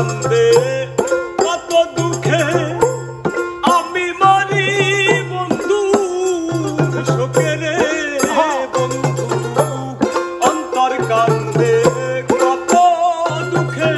কান্দে কত দুঃখে আমি মারি বন্ধু শোকে রে বন্ধু। দুঃখে